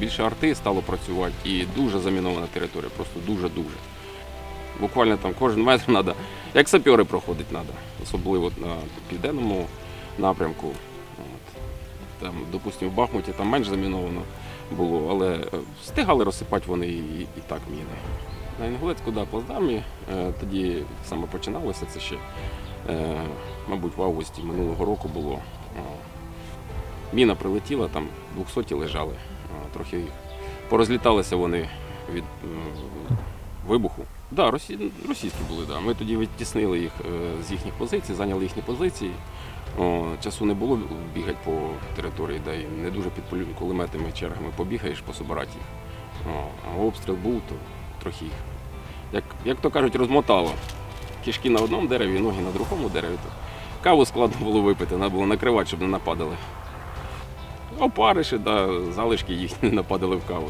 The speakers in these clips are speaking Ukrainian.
більше арти стало працювати і дуже замінована територія, просто дуже-дуже. Буквально там кожен метр треба, як сапьори проходить треба, особливо на південному напрямку. От. Там, допустимо, в Бахмуті там менш заміновано було, але е, встигали розсипати вони і, і так міни. На Інгулецьку, да, плацдармі, е, тоді саме починалося це ще, е, мабуть, в августі минулого року було. Міна прилетіла, там 200 лежали, трохи їх порозліталися вони від вибуху. Да, росі... російські були, да. Ми тоді відтіснили їх е, з їхніх позицій, зайняли їхні позиції. О, часу не було бігати по території, де і не дуже під кулеметами чергами побігаєш, пособирати їх. О, а обстріл був, то трохи їх. Як, як то кажуть, розмотало. Кішки на одному дереві, ноги на другому дереві. То каву складно було випити, треба було накривати, щоб не нападали. Опариші, да, залишки їхні нападали в каву.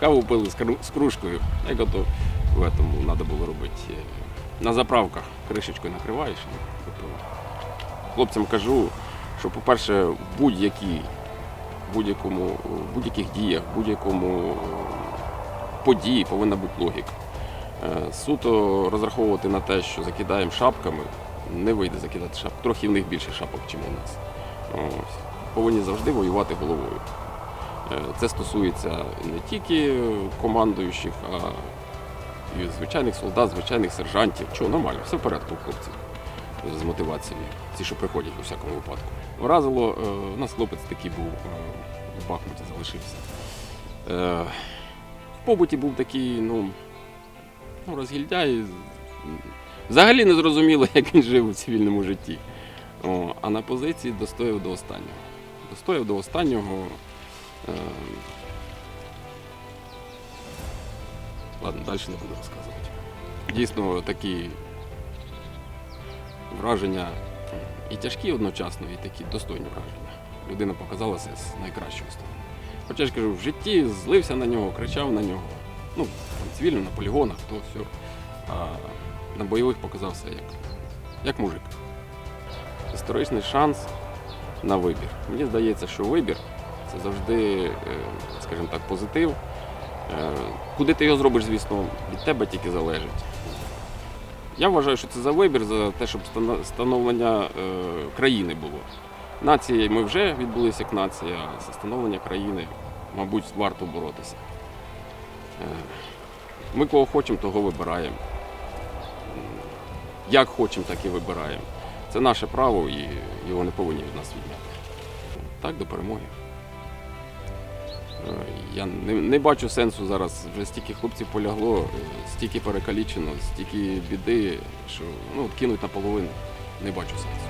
Каву пили з, кружкою, як ото в этому треба було робити. е, На заправках кришечкою накриваєш. Хлопцям кажу, що, по-перше, в будь-якій, будь-якому, будь-яких діях, будь-якому події повинна бути логіка. Е, Суто розраховувати на те, що закидаємо шапками, не вийде закидати шапки. Трохи в них більше шапок, ніж у нас. Ось. Повинні завжди воювати головою. Е, Це стосується не тільки командуючих, а і звичайних солдат, звичайних сержантів. Чого нормально, все в порядку, у хлопців з мотивацією, ці, що приходять у всякому випадку. Вразило, е, у нас хлопець такий був е, в Бахмуті залишився. Е, В побуті був такий, ну, ну розгільдяй. Взагалі не зрозуміло, як він жив у цивільному житті. О, а на позиції достояв до останнього. Достояв до останнього. Е, Ладно, далі не буду розказувати. Дійсно, такі враження і тяжкі одночасно, і такі достойні враження. Людина показалася з найкращої сторони. Хоча ж кажу, в житті злився на нього, кричав на нього. Ну, там, цивільно, на полігонах, то все. А на бойових показався як, як мужик. Історичний шанс на вибір. Мені здається, що вибір це завжди, е, скажімо так, позитив. Е, Куди ти його зробиш, звісно, від тебе тільки залежить. Я вважаю, що це за вибір, за те, щоб становлення е, країни було. Нації ми вже відбулися як нація, а за становлення країни, мабуть, варто боротися. Ми кого хочемо, того вибираємо. Як хочемо, так і вибираємо. Це наше право і його не повинні від нас відняти. Так, до перемоги. Е, Я не, не бачу сенсу зараз. Вже стільки хлопців полягло, стільки перекалічено, стільки біди, що ну, кинуть наполовину. Не бачу сенсу.